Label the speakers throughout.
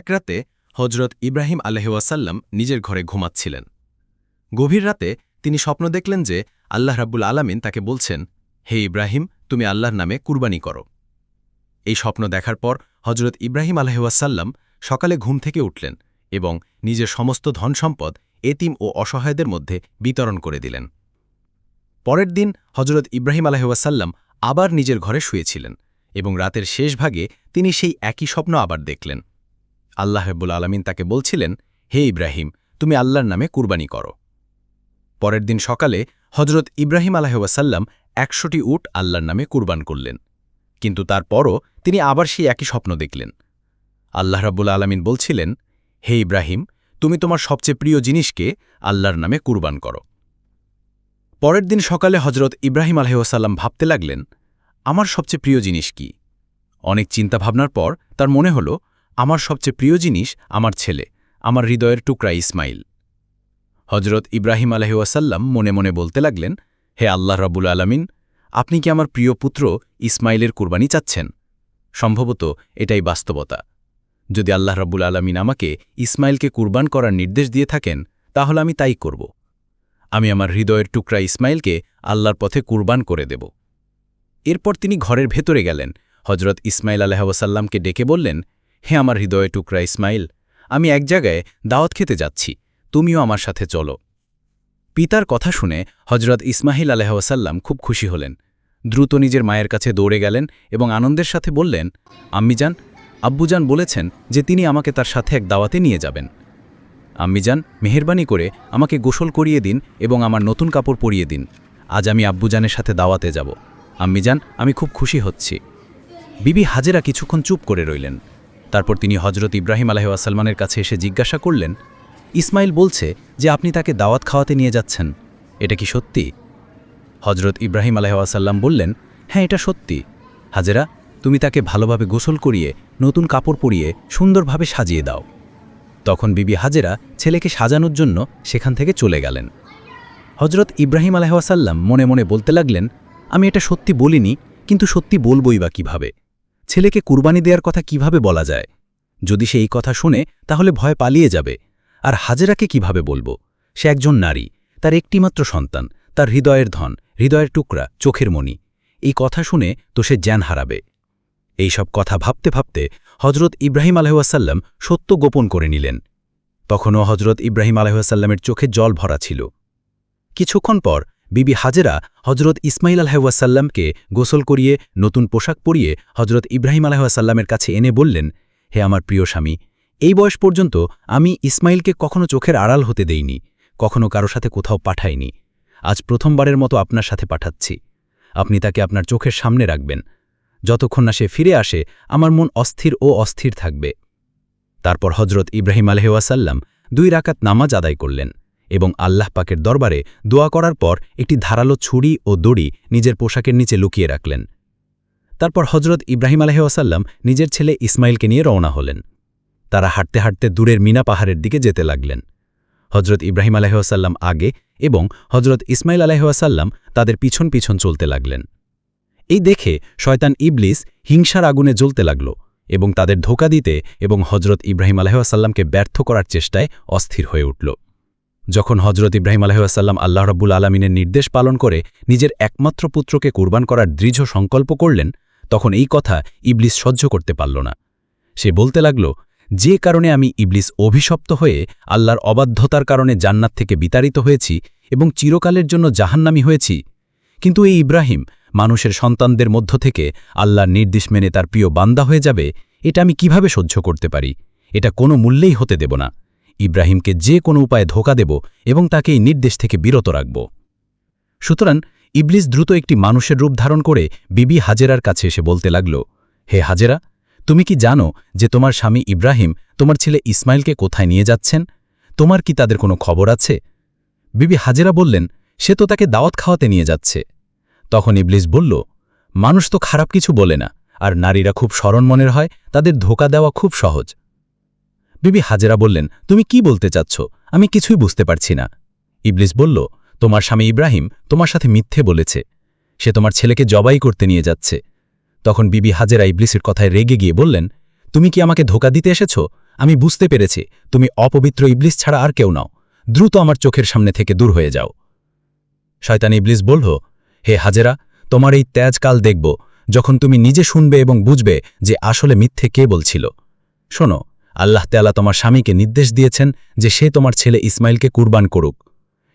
Speaker 1: এক রাতে হজরত ইব্রাহিম আলহাসাল্লাম নিজের ঘরে ঘুমাচ্ছিলেন। গভীর রাতে তিনি স্বপ্ন দেখলেন যে আল্লাহ রাব্বুল আলামিন তাকে বলছেন, হে ইব্রাহিম, তুমি আল্লাহর নামে কুরবানি করো। এই স্বপ্ন দেখার পর হজরত ইব্রাহিম আলহাসাল্লাম সকালে ঘুম থেকে উঠলেন এবং নিজের সমস্ত ধন সম্পদ এতিম ও অসহায়দের মধ্যে বিতরণ করে দিলেন। পরের দিন হজরত ইব্রাহিম আলহাসাল্লাম আবার নিজের ঘরে শুয়েছিলেন এবং রাতের শেষ ভাগে তিনি সেই একই স্বপ্ন আবার দেখলেন। আল্লাহ হেব্বুল আলমিন তাকে বলছিলেন, হে ইব্রাহিম, তুমি আল্লাহর নামে কুরবানি করো। পরের দিন সকালে হজরত ইব্রাহিম আলাহসাল্লাম একশোটি উট আল্লাহর নামে কুরবান করলেন। কিন্তু তারপরও তিনি আবার সেই একই স্বপ্ন দেখলেন। আল্লাহ রাব্বুল আলমিন বলছিলেন, হে ইব্রাহিম, তুমি তোমার সবচেয়ে প্রিয় জিনিসকে আল্লাহর নামে কুরবান করো। পরের দিন সকালে হজরত ইব্রাহিম আলহ্লাম ভাবতে লাগলেন, আমার সবচেয়ে প্রিয় জিনিস কি? অনেক চিন্তাভাবনার পর তার মনে হল আমার সবচেয়ে প্রিয় জিনিস আমার ছেলে, আমার হৃদয়ের টুকরা ইসমাইল। হজরত ইব্রাহিম আলহিউসাল্লাম মনে মনে বলতে লাগলেন, হে আল্লাহ রাবুল আলমিন, আপনি কি আমার প্রিয় পুত্র ইসমাইলের কুরবানি চাচ্ছেন? সম্ভবত এটাই বাস্তবতা। যদি আল্লাহ রাবুল আলমিন আমাকে ইসমাইলকে কুরবান করার নির্দেশ দিয়ে থাকেন, তাহলে আমি তাই করব। আমি আমার হৃদয়ের টুকরা ইসমাইলকে আল্লাহর পথে কুরবান করে দেব। এরপর তিনি ঘরের ভেতরে গেলেন। হজরত ইসমাইল আলহাসাল্লামকে ডেকে বললেন হে আমার হৃদয়ে টুকরা ইসমাইল, আমি এক জায়গায় দাওয়াত খেতে যাচ্ছি, তুমিও আমার সাথে চলো। পিতার কথা শুনে হজরত ইসমাহিল আলহাসাল্লাম খুব খুশি হলেন। দ্রুত নিজের মায়ের কাছে দৌড়ে গেলেন এবং আনন্দের সাথে বললেন আম্মিজান আব্বুজান বলেছেন যে তিনি আমাকে তার সাথে এক দাওয়াতে নিয়ে যাবেন। আম্মিজান মেহরবানি করে আমাকে গোসল করিয়ে দিন এবং আমার নতুন কাপড় পরিয়ে দিন। আজ আমি আব্বুজানের সাথে দাওয়াতে যাব। আম্মিজান আমি খুব খুশি হচ্ছি। বিবি হাজেরা কিছুক্ষণ চুপ করে রইলেন। তারপর তিনি হজরত ইব্রাহিম আলহাসালমানের কাছে এসে জিজ্ঞাসা করলেন, ইসমাইল বলছে যে আপনি তাকে দাওয়াত খাওয়াতে নিয়ে যাচ্ছেন, এটা কি সত্যি? হজরত ইব্রাহিম আলহাসাল্লাম বললেন হ্যাঁ এটা সত্যি। হাজেরা, তুমি তাকে ভালোভাবে গোসল করিয়ে, নতুন কাপড় পরিয়ে, সুন্দরভাবে সাজিয়ে দাও। তখন বিবি হাজেরা ছেলেকে সাজানোর জন্য সেখান থেকে চলে গেলেন। হজরত ইব্রাহিম আলহাসাল্লাম মনে মনে বলতে লাগলেন, আমি এটা সত্যি বলিনি, কিন্তু সত্যি বলবই বা কীভাবে? ছেলেকে কুরবানি দেওয়ার কথা কীভাবে বলা যায়? যদি সে এই কথা শুনে, তাহলে ভয় পালিয়ে যাবে। আর হাজেরাকে কীভাবে বলব? সে একজন নারী, তার একটিমাত্র সন্তান, তার হৃদয়ের ধন, হৃদয়ের টুকরা, চোখের মণি। এই কথা শুনে তো সে জ্ঞান হারাবে। এই সব কথা ভাবতে ভাবতে হজরত ইব্রাহিম আলহাসাল্লাম সত্য গোপন করে নিলেন। তখনও হজরত ইব্রাহিম আলহাসাল্লামের চোখে জল ভরা ছিল। কিছুক্ষণ পর বিবি হাজেরা হজরত ইসমাইল আলহাসাল্লামকে গোসল করিয়ে নতুন পোশাক পরিয়ে হজরত ইব্রাহিম আলহাসাল্লামের কাছে এনে বললেন, হে আমার প্রিয় স্বামী, এই বয়স পর্যন্ত আমি ইসমাইলকে কখনো চোখের আড়াল হতে দেইনি, কখনো কারও সাথে কোথাও পাঠাইনি। আজ প্রথমবারের মতো আপনার সাথে পাঠাচ্ছি। আপনি তাকে আপনার চোখের সামনে রাখবেন। যতক্ষণ না সে ফিরে আসে, আমার মন অস্থির ও অস্থির থাকবে। তারপর হজরত ইব্রাহিম আলহেওয়াসাল্লাম দুই রাকাত নামাজ আদায় করলেন। এবং আল্লাহ পাকের দরবারে দোয়া করার পর একটি ধারালো ছুরি ও দড়ি নিজের পোশাকের নিচে লুকিয়ে রাখলেন। তারপর হজরত ইব্রাহিম আলহেওয়াসাল্লাম নিজের ছেলে ইসমাইলকে নিয়ে রওনা হলেন। তারা হাঁটতে হাঁটতে দূরের মিনা পাহাড়ের দিকে যেতে লাগলেন। হজরত ইব্রাহিম আলহাসাল্লাম আগে এবং হজরত ইসমাইল আলহাসাল্লাম তাদের পিছন পিছন চলতে লাগলেন। এই দেখে শয়তান ইবলিস হিংসার আগুনে জ্বলতে লাগল এবং তাদের ধোকা দিতে এবং হজরত ইব্রাহিম আলহাসাল্লামকে ব্যর্থ করার চেষ্টায় অস্থির হয়ে উঠল। যখন হজরত ইব্রাহিম আলহাসাল্লাম আল্লাহ রব্বুল আলমিনের নির্দেশ পালন করে নিজের একমাত্র পুত্রকে কোরবান করার দৃঢ় সংকল্প করলেন, তখন এই কথা ইবলিস সহ্য করতে পারল না। সে বলতে লাগল, যে কারণে আমি ইবলিস অভিশপ্ত হয়ে আল্লাহর অবাধ্যতার কারণে জান্নাত থেকে বিতাড়িত হয়েছি এবং চিরকালের জন্য জাহান্নামি হয়েছি, কিন্তু এই ইব্রাহিম মানুষের সন্তানদের মধ্য থেকে আল্লাহর নির্দেশ মেনে তার প্রিয় বান্দা হয়ে যাবে, এটা আমি কীভাবে সহ্য করতে পারি? এটা কোনো মূল্যেই হতে দেব না। ইব্রাহিমকে যে কোনো উপায়ে ধোকা দেব এবং তাকে এই নির্দেশ থেকে বিরত রাখব। সুতরাং ইবলিস দ্রুত একটি মানুষের রূপ ধারণ করে বিবি হাজেরার কাছে এসে বলতে লাগল, হে হাজেরা, তুমি কি জানো যে তোমার স্বামী ইব্রাহিম তোমার ছেলে ইসমাইলকে কোথায় নিয়ে যাচ্ছেন? তোমার কি তাদের কোনো খবর আছে? বিবি হাজেরা বললেন, সে তো তাকে দাওয়াত খাওয়াতে নিয়ে যাচ্ছে। তখন ইবলিস বলল, মানুষ তো খারাপ কিছু বলে না, আর নারীরা খুব স্মরণ মনের হয়, তাদের ধোকা দেওয়া খুব সহজ। বিবি হাজেরা বললেন, তুমি কি বলতে চাচ্ছ? আমি কিছুই বুঝতে পারছি না। ইবলিস বলল, তোমার স্বামী ইব্রাহিম তোমার সাথে মিথ্যে বলেছে। সে তোমার ছেলেকে জবাই করতে নিয়ে যাচ্ছে। তখন বিবি হাজেরা ইবলিসের কথায় রেগে গিয়ে বললেন, তুমি কি আমাকে ধোকা দিতে এসেছ? আমি বুঝতে পেরেছি, তুমি অপবিত্র ইবলিস ছাড়া আর কেউ নাও। দ্রুত আমার চোখের সামনে থেকে দূর হয়ে যাও। শয়তান ইবলিস বলল, হে হাজেরা, তোমার এই ত্যাজ কাল দেখব, যখন তুমি নিজে শুনবে এবং বুঝবে যে আসলে মিথ্যে কে বলছিল। শোনো আল্লাহ তেলা তোমার স্বামীকে নির্দেশ দিয়েছেন যে সে তোমার ছেলে ইসমাইলকে কুরবান করুক।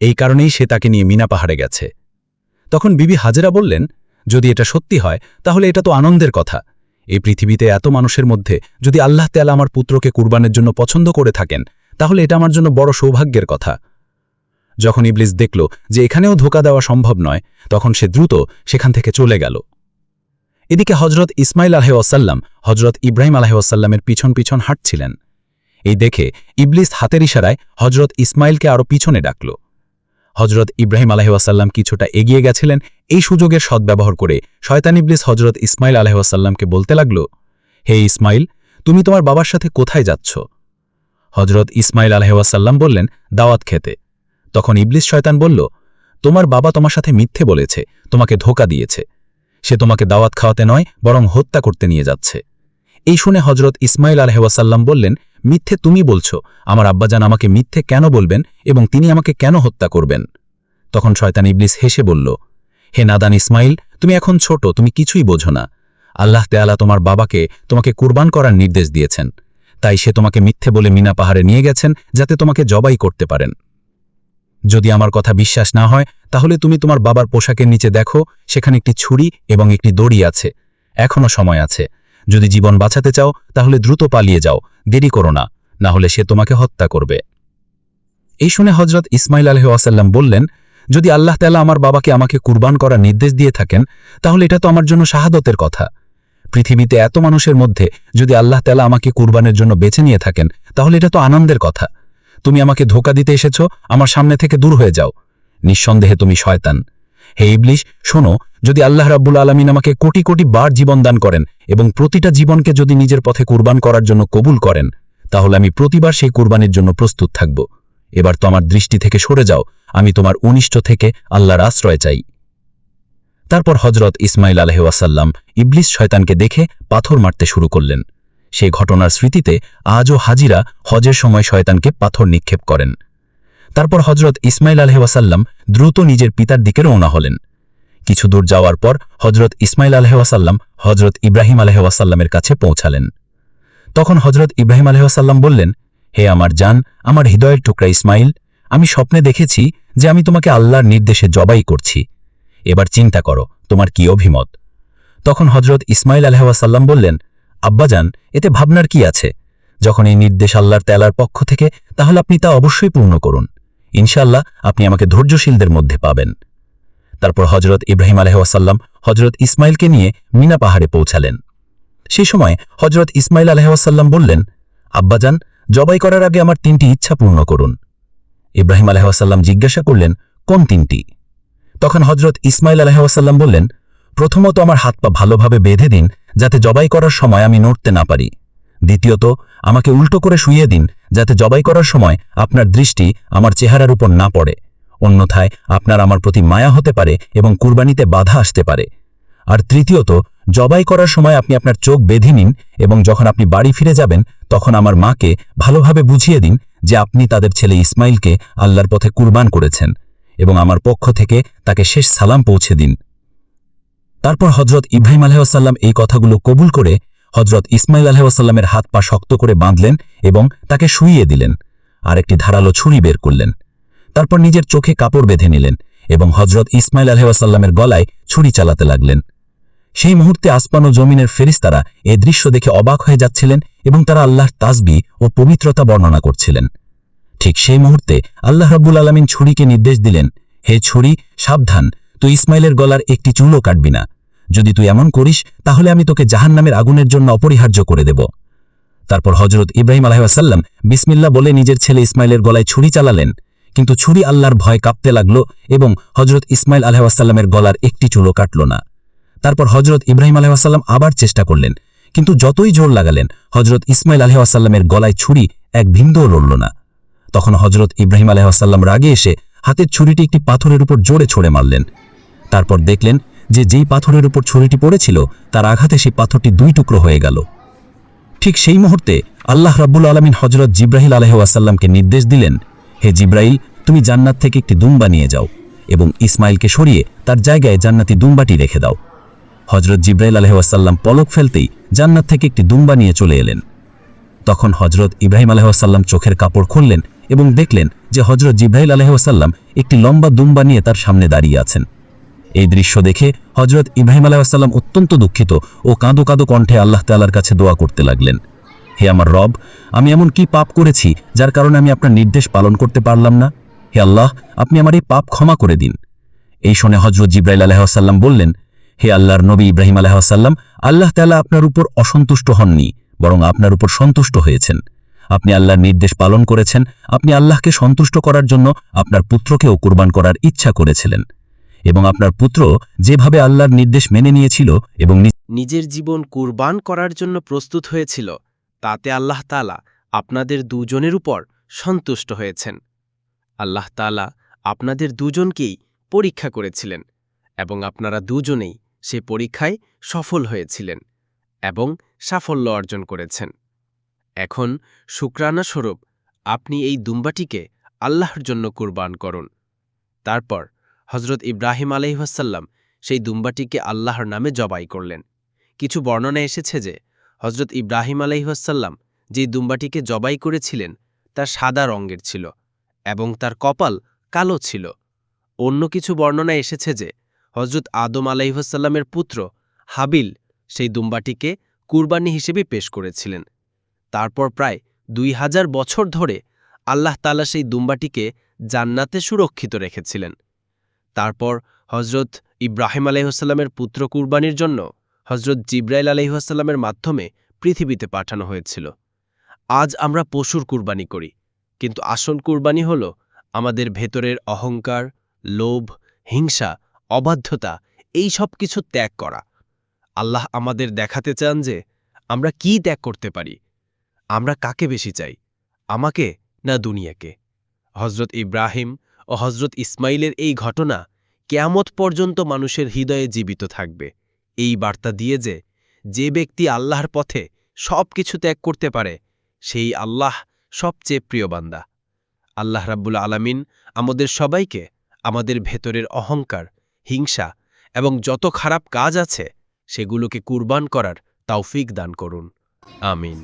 Speaker 1: এই কারণেই সে তাকে নিয়ে মিনা পাহাড়ে গেছে। তখন বিবি হাজেরা বললেন, যদি এটা সত্যি হয়, তাহলে এটা তো আনন্দের কথা। এই পৃথিবীতে এত মানুষের মধ্যে যদি আল্লাহ তেলা আমার পুত্রকে কুরবানের জন্য পছন্দ করে থাকেন, তাহলে এটা আমার জন্য বড় সৌভাগ্যের কথা। যখন ইবলিস দেখল যে এখানেও ধোকা দেওয়া সম্ভব নয়, তখন সে দ্রুত সেখান থেকে চলে গেল। এদিকে হজরত ইসমাইল আলহেওয়াসাল্লাম হজরত ইব্রাহিম আলহেওয়াসাল্লামের পিছন পিছন হাঁটছিলেন। এই দেখে ইবলিস হাতের ইশারায় হজরত ইসমাইলকে আরও পিছনে ডাকল। হজরত ইব্রাহিম আলহেওয়াসাল্লাম কিছুটা এগিয়ে গেছিলেন। এই সুযোগের সদ্ব্যবহার করে শয়তান ইবলিস হজরত ইসমাইল আলহেওয়াসাল্লামকে বলতে লাগল, হে ইসমাইল, তুমি তোমার বাবার সাথে কোথায় যাচ্ছ? হজরত ইসমাইল আলহেওয়াসাল্লাম বললেন, দাওয়াত খেতে। তখন ইবলিস শয়তান বলল, তোমার বাবা তোমার সাথে মিথ্যে বলেছে, তোমাকে ধোকা দিয়েছে। সে তোমাকে দাওয়াত খাওয়াতে নয়, বরং হত্যা করতে নিয়ে যাচ্ছে। এই শুনে হজরত ইসমাইল আলহেওয়াসাল্লাম বললেন, মিথ্যে তুমি বলছো, আমার আব্বাজান আমাকে মিথ্যে কেন বলবেন এবং তিনি আমাকে কেন হত্যা করবেন? তখন শয়তান ইবলিস হেসে বলল, হে নাদান ইসমাইল তুমি এখন ছোট, তুমি কিছুই বোঝো না। আল্লাহ তেয়ালা তোমার বাবাকে তোমাকে কুরবান করার নির্দেশ দিয়েছেন। তাই সে তোমাকে মিথ্যে বলে মিনা পাহাড়ে নিয়ে গেছেন, যাতে তোমাকে জবাই করতে পারেন। যদি আমার কথা বিশ্বাস না হয়, তাহলে তুমি তোমার বাবার পোশাকের নিচে দেখো, সেখানে একটি ছুরি এবং একটি দড়ি আছে। এখনও সময় আছে। যদি জীবন বাঁচাতে চাও, তাহলে দ্রুত পালিয়ে যাও। দেরি করো না। না হলে সে তোমাকে হত্যা করবে। এই শুনে হজরত ইসমাইল আলহ আসাল্লাম বললেন, যদি আল্লাহ তালা আমার বাবাকে আমাকে কুরবান করার নির্দেশ দিয়ে থাকেন, তাহলে এটা তো আমার জন্য শাহাদতের কথা। পৃথিবীতে এত মানুষের মধ্যে যদি আল্লাহ তালা আমাকে কুরবানের জন্য বেছে নিয়ে থাকেন, তাহলে এটা তো আনন্দের কথা। তুমি আমাকে ধোকা দিতে এসেছ, আমার সামনে থেকে দূর হয়ে যাও। নিঃসন্দেহে তুমি শয়তান। হে ইবলিশ, শোনো, যদি আল্লাহ রাব্বুল আলমিন আমাকে কোটি কোটি বার জীবন দান করেন এবং প্রতিটা জীবনকে যদি নিজের পথে কুরবান করার জন্য কবুল করেন, তাহলে আমি প্রতিবার সেই কুরবানির জন্য প্রস্তুত থাকব। এবার তো আমার দৃষ্টি থেকে সরে যাও, আমি তোমার অনিষ্ট থেকে আল্লাহর আশ্রয় চাই। তারপর হজরত ইসমাইল আলহেওয়াসাল্লাম ইবলিস শয়তানকে দেখে পাথর মারতে শুরু করলেন। সেই ঘটনার স্মৃতিতে আজও হাজিরা হজের সময় শয়তানকে পাথর নিক্ষেপ করেন। তারপর হজরত ইসমাইল আলহেওয়াসাল্লাম দ্রুত নিজের পিতার দিকে রওনা হলেন। কিছু দূর যাওয়ার পর হজরত ইসমাইল আলহেওয়াসাল্লাম হজরত ইব্রাহিম আলহেওয়াসাল্লামের কাছে পৌঁছালেন। তখন হজরত ইব্রাহিম আলহেওয়াসাল্লাম বললেন, হে আমার জান, আমার হৃদয়ের টুকরা ইসমাইল আমি স্বপ্নে দেখেছি যে আমি তোমাকে আল্লাহর নির্দেশে জবাই করছি। এবার চিন্তা করো, তোমার কি অভিমত? তখন হজরত ইসমাইল আলহাসাল্লাম বললেন আব্বাজান, এতে ভাবনার কি আছে? যখন এই নির্দেশ আল্লাহর তেলার পক্ষ থেকে, তাহলে আপনি তা অবশ্যই পূর্ণ করুন। ইনশাল্লাহ আপনি আমাকে ধৈর্যশীলদের মধ্যে পাবেন। তারপর হজরত ইব্রাহিম আলহাসাল্লাম হজরত ইসমাইলকে নিয়ে মিনা পাহাড়ে পৌঁছালেন। সেই সময় হজরত ইসমাইল আলহাসাল্লাম বললেন, আব্বাজান, জবাই করার আগে আমার তিনটি ইচ্ছা পূর্ণ করুন। ইব্রাহিম আলহাসাল্লাম জিজ্ঞাসা করলেন, কোন তিনটি? তখন হজরত ইসমাইল আলহাসাল্লাম বললেন, প্রথমত আমার হাত পা ভালোভাবে বেঁধে দিন যাতে জবাই করার সময় আমি নড়তে না পারি। দ্বিতীয়ত, আমাকে উল্টো করে শুইয়ে দিন, যাতে জবাই করার সময় আপনার দৃষ্টি আমার চেহারার উপর না পড়ে। অন্যথায়, আপনার আমার প্রতি মায়া হতে পারে এবং কুরবানিতে বাধা আসতে পারে। আর তৃতীয়ত, জবাই করার সময় আপনি আপনার চোখ বেঁধে নিন এবং যখন আপনি বাড়ি ফিরে যাবেন, তখন আমার মাকে ভালোভাবে বুঝিয়ে দিন যে আপনি তাদের ছেলে ইসমাইলকে আল্লাহর পথে কুরবান করেছেন এবং আমার পক্ষ থেকে তাকে শেষ সালাম পৌঁছে দিন। তারপর হজরত ইব্রাহিম আলহাসাল্লাম এই কথাগুলো কবুল করে হজরত ইসমাইল আলহাসাল্লামের হাত পা শক্ত করে বাঁধলেন এবং তাকে শুইয়ে দিলেন। আর একটি ধারালো ছুরি বের করলেন। তারপর নিজের চোখে কাপড় বেঁধে নিলেন এবং হজরত ইসমাইল আলহাসাল্লামের গলায় ছুরি চালাতে লাগলেন। সেই মুহূর্তে আসমান ও জমিনের ফেরিস্তারা এ দৃশ্য দেখে অবাক হয়ে যাচ্ছিলেন এবং তারা আল্লাহর তাসবি ও পবিত্রতা বর্ণনা করছিলেন। ঠিক সেই মুহূর্তে আল্লাহ রাব্বুল আলমিন ছুরিকে নির্দেশ দিলেন, হে ছুরি, সাবধান। তুই ইসমাইলের গলার একটি চুলও কাটবি না। যদি তুই এমন করিস, তাহলে আমি তোকে জাহান নামের আগুনের জন্য অপরিহার্য করে দেব। তারপর হজরত ইব্রাহিম আলহাসাল্লাম বিসমিল্লা বলে নিজের ছেলে ইসমাইলের গলায় ছুরি চালালেন। কিন্তু ছুরি আল্লাহর ভয় কাঁপতে লাগল এবং হজরত ইসমাইল আলহাসাল্লামের গলার একটি চুলও কাটল না। তারপর হজরত ইব্রাহিম আলহাসাল্লাম আবার চেষ্টা করলেন, কিন্তু যতই জোর লাগালেন হজরত ইসমাইল আলহাসাল্লামের গলায় ছুরি এক ভিন্দও লড়ল না। তখন হজরত ইব্রাহিম আলহাসাল্লাম রাগে এসে হাতের ছুরিটি একটি পাথরের উপর জোরে ছড়ে মারলেন। তারপর দেখলেন যে যেই পাথরের উপর ছুরিটি পড়েছিল, তার আঘাতে সেই পাথরটি দুই টুকরো হয়ে গেল। ঠিক সেই মুহূর্তে আল্লাহ রাব্বুল আলমিন হজরত জিব্রাহিল আলহাসাল্লামকে নির্দেশ দিলেন, হে জিব্রাইল, তুমি জান্নাত থেকে একটি দুম্বা নিয়ে যাও এবং ইসমাইলকে সরিয়ে তার জায়গায় জান্নাতি দুম্বাটি রেখে দাও। হজরত জিব্রাইল আলহাসাল্লাম পলক ফেলতেই জান্নাত থেকে একটি দুম্বা নিয়ে চলে এলেন। তখন হজরত ইব্রাহিম আলহাসাল্লাম চোখের কাপড় খুললেন এবং দেখলেন যে হজরত জিব্রাহিল আলহাসাল্লাম একটি লম্বা দুম্বা নিয়ে তার সামনে দাঁড়িয়ে আছেন। এই দৃশ্য দেখে হজরত ইব্রাহিম আলাইসাল্লাম অত্যন্ত দুঃখিত ও কাঁদো কাঁদো কণ্ঠে আল্লাহ তাল্লার কাছে দোয়া করতে লাগলেন। হে আমার রব, আমি এমন কি পাপ করেছি যার কারণে আমি আপনার নির্দেশ পালন করতে পারলাম না? হে আল্লাহ, আপনি আমার এই পাপ ক্ষমা করে দিন। এই শুনে হজরত জিব্রাইল আলাইসাল্লাম বললেন, হে আল্লাহর নবী ইব্রাহিম আলাইসাল্লাম আল্লাহ তাল্লাহ আপনার উপর অসন্তুষ্ট হননি, বরং আপনার উপর সন্তুষ্ট হয়েছেন। আপনি আল্লাহর নির্দেশ পালন করেছেন, আপনি আল্লাহকে সন্তুষ্ট করার জন্য আপনার পুত্রকেও কুরবান করার ইচ্ছা করেছিলেন। এবং আপনার পুত্র যেভাবে আল্লাহর নির্দেশ মেনে নিয়েছিল এবং
Speaker 2: নিজের জীবন কুরবান করার জন্য প্রস্তুত হয়েছিল, তাতে আল্লাহ তালা আপনাদের দুজনের উপর সন্তুষ্ট হয়েছেন। আল্লাহ তালা আপনাদের দুজনকেই পরীক্ষা করেছিলেন এবং আপনারা দুজনেই সে পরীক্ষায় সফল হয়েছিলেন এবং সাফল্য অর্জন করেছেন। এখন শুক্রানা স্বরূপ আপনি এই দুম্বাটিকে আল্লাহর জন্য কুরবান করুন। তারপর হজরত ইব্রাহিম আলহিহাসাল্লাম সেই দুম্বাটিকে আল্লাহর নামে জবাই করলেন। কিছু বর্ণনা এসেছে যে হজরত ইব্রাহিম আলাইহাসাল্লাম যে দুম্বাটিকে জবাই করেছিলেন তা সাদা রঙের ছিল এবং তার কপাল কালো ছিল। অন্য কিছু বর্ণনা এসেছে যে হজরত আদম আলাইহাসাল্লামের পুত্র হাবিল সেই দুম্বাটিকে কুরবানি হিসেবে পেশ করেছিলেন। তারপর প্রায় দুই হাজার বছর ধরে আল্লাহ তালা সেই দুম্বাটিকে জান্নাতে সুরক্ষিত রেখেছিলেন। তারপর হজরত ইব্রাহিম আলাইহাসাল্লামের পুত্র কুরবানির জন্য হজরত জিব্রাইল আলহিহাসাল্লামের মাধ্যমে পৃথিবীতে পাঠানো হয়েছিল। আজ আমরা পশুর কুরবানি করি, কিন্তু আসল কুরবানি হল আমাদের ভেতরের অহংকার, লোভ, হিংসা, অবাধ্যতা, এই সব কিছু ত্যাগ করা। আল্লাহ আমাদের দেখাতে চান যে আমরা কি ত্যাগ করতে পারি, আমরা কাকে বেশি চাই, আমাকে না দুনিয়াকে? হজরত ইব্রাহিম ও হজরত ইসমাইলের এই ঘটনা কেয়ামত পর্যন্ত মানুষের হৃদয়ে জীবিত থাকবে। এই বার্তা দিয়ে যে যে ব্যক্তি আল্লাহর পথে সব কিছু ত্যাগ করতে পারে, সেই আল্লাহ সবচেয়ে প্রিয় বান্দা। আল্লাহ রাব্বুল আলামিন আমাদের সবাইকে আমাদের ভেতরের অহংকার, হিংসা এবং যত খারাপ কাজ আছে, সেগুলোকে কুরবান করার তৌফিক দান করুন। আমিন।